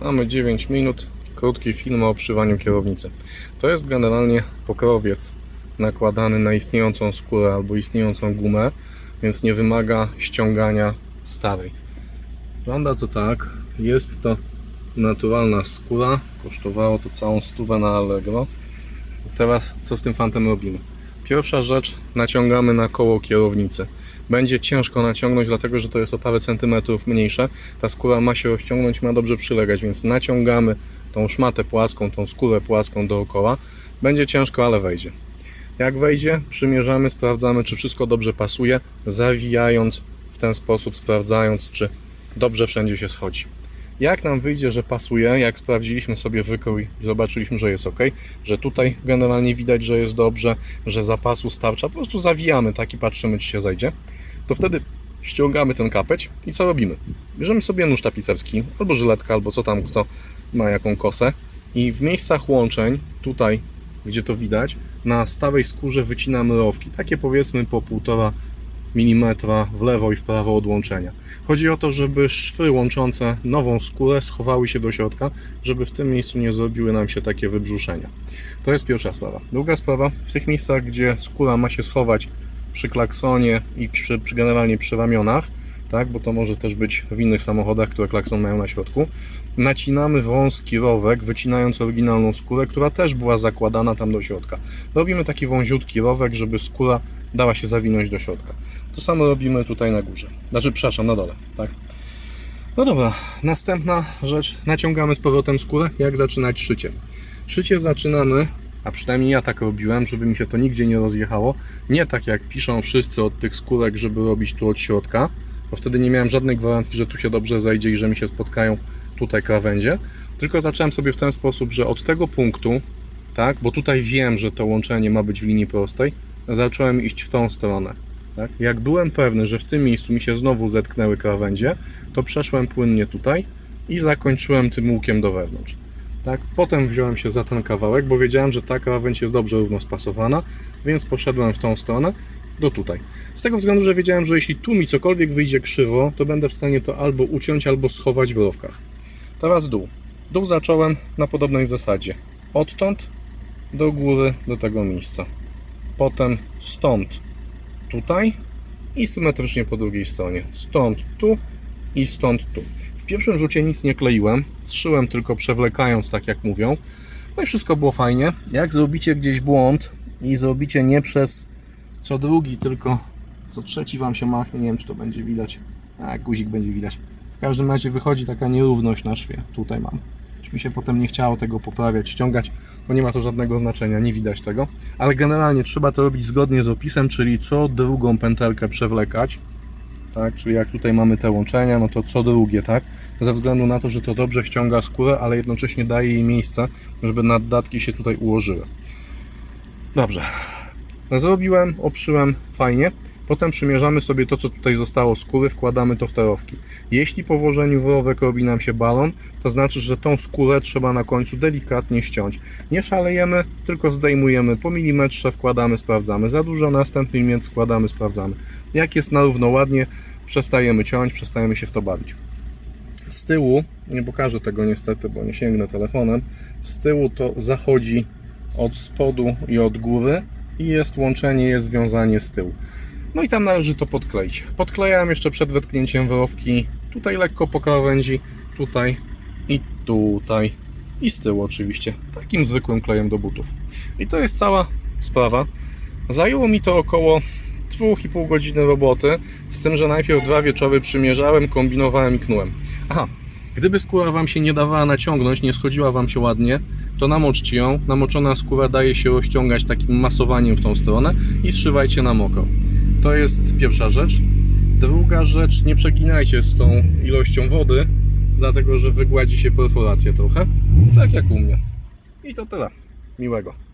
Mamy 9 minut, krótki film o obszywaniu kierownicy. To jest generalnie pokrowiec nakładany na istniejącą skórę albo istniejącą gumę, więc nie wymaga ściągania starej. Wygląda to tak, jest to naturalna skóra, kosztowało to całą stówę na Allegro. Teraz co z tym fantem robimy? Pierwsza rzecz, naciągamy na koło kierownicy. Będzie ciężko naciągnąć, dlatego że to jest o parę centymetrów mniejsze. Ta skóra ma się rozciągnąć, ma dobrze przylegać, więc naciągamy tą szmatę płaską, tą skórę płaską dookoła. Będzie ciężko, ale wejdzie. Jak wejdzie, przymierzamy, sprawdzamy, czy wszystko dobrze pasuje, zawijając w ten sposób, sprawdzając, czy dobrze wszędzie się schodzi. Jak nam wyjdzie, że pasuje, jak sprawdziliśmy sobie wykrój i zobaczyliśmy, że jest ok, że tutaj generalnie widać, że jest dobrze, że zapasu starcza, po prostu zawijamy tak i patrzymy, czy się zajdzie, to wtedy ściągamy ten kapeć i co robimy? Bierzemy sobie nóż tapicerski, albo żyletka, albo co tam kto ma jaką kosę i w miejscach łączeń, tutaj gdzie to widać, na stałej skórze wycinamy rowki, takie powiedzmy po 1,5 mm w lewo i w prawo od łączenia. Chodzi o to, żeby szwy łączące nową skórę schowały się do środka, żeby w tym miejscu nie zrobiły nam się takie wybrzuszenia. To jest pierwsza sprawa. Druga sprawa, w tych miejscach, gdzie skóra ma się schować przy klaksonie i przy, przy generalnie przy ramionach, tak, bo to może też być w innych samochodach, które klakson mają na środku, nacinamy wąski rowek, wycinając oryginalną skórę, która też była zakładana tam do środka. Robimy taki wąziutki rowek, żeby skóra dała się zawinąć do środka. To samo robimy tutaj na górze. Znaczy, przepraszam, na dole, tak? No dobra, następna rzecz. Naciągamy z powrotem skórę. Jak zaczynać szycie? Szycie zaczynamy, a przynajmniej ja tak robiłem, żeby mi się to nigdzie nie rozjechało. Nie tak jak piszą wszyscy od tych skórek, żeby robić tu od środka, bo wtedy nie miałem żadnej gwarancji, że tu się dobrze zajdzie i że mi się spotkają tutaj krawędzie. Tylko zacząłem sobie w ten sposób, że od tego punktu, tak, bo tutaj wiem, że to łączenie ma być w linii prostej, zacząłem iść w tą stronę. Tak? Jak byłem pewny, że w tym miejscu mi się znowu zetknęły krawędzie, to przeszłem płynnie tutaj i zakończyłem tym łukiem do wewnątrz. Tak? Potem wziąłem się za ten kawałek, bo wiedziałem, że ta krawędź jest dobrze równo spasowana, więc poszedłem w tą stronę do tutaj. Z tego względu, że wiedziałem, że jeśli tu mi cokolwiek wyjdzie krzywo, to będę w stanie to albo uciąć, albo schować w rowkach. Teraz dół. Dół zacząłem na podobnej zasadzie. Odtąd do góry, do tego miejsca. Potem stąd tutaj i symetrycznie po drugiej stronie. Stąd tu i stąd tu. W pierwszym rzucie nic nie kleiłem, zszyłem tylko przewlekając, tak jak mówią. No i wszystko było fajnie. Jak zrobicie gdzieś błąd i zrobicie nie przez co drugi, tylko co trzeci Wam się machnie, nie wiem czy to będzie widać. A, guzik będzie widać. W każdym razie wychodzi taka nierówność na szwie. Tutaj mam. Już mi się potem nie chciało tego poprawiać, ściągać, bo nie ma to żadnego znaczenia, nie widać tego. Ale generalnie trzeba to robić zgodnie z opisem, czyli co drugą pętelkę przewlekać. Tak, czyli jak tutaj mamy te łączenia, no to co drugie, tak? Ze względu na to, że to dobrze ściąga skórę, ale jednocześnie daje jej miejsce, żeby naddatki się tutaj ułożyły. Dobrze. Zrobiłem, obszyłem fajnie. Potem przymierzamy sobie to, co tutaj zostało skóry, wkładamy to w te rowki. Jeśli po włożeniu w robi nam się balon, to znaczy, że tą skórę trzeba na końcu delikatnie ściąć. Nie szalejemy, tylko zdejmujemy po milimetrze, wkładamy, sprawdzamy. Za dużo, następny milimetr składamy, sprawdzamy. Jak jest na równo ładnie, przestajemy ciąć, przestajemy się w to bawić. Z tyłu, nie pokażę tego niestety, bo nie sięgnę telefonem, z tyłu to zachodzi od spodu i od góry i jest łączenie, jest związanie z tyłu. No i tam należy to podkleić. Podklejałem jeszcze przed wetknięciem wyrowki tutaj lekko po krawędzi, tutaj i tutaj i z tyłu oczywiście, takim zwykłym klejem do butów. I to jest cała sprawa. Zajęło mi to około 2,5 godziny roboty, z tym, że najpierw dwa wieczory przymierzałem, kombinowałem i knułem. Aha, gdyby skóra Wam się nie dawała naciągnąć, nie schodziła Wam się ładnie, to namoczcie ją. Namoczona skóra daje się rozciągać takim masowaniem w tą stronę i zszywajcie na mokro. To jest pierwsza rzecz. Druga rzecz, nie przeginajcie z tą ilością wody, dlatego że wygładzi się perforacja trochę, tak jak u mnie. I to tyle. Miłego.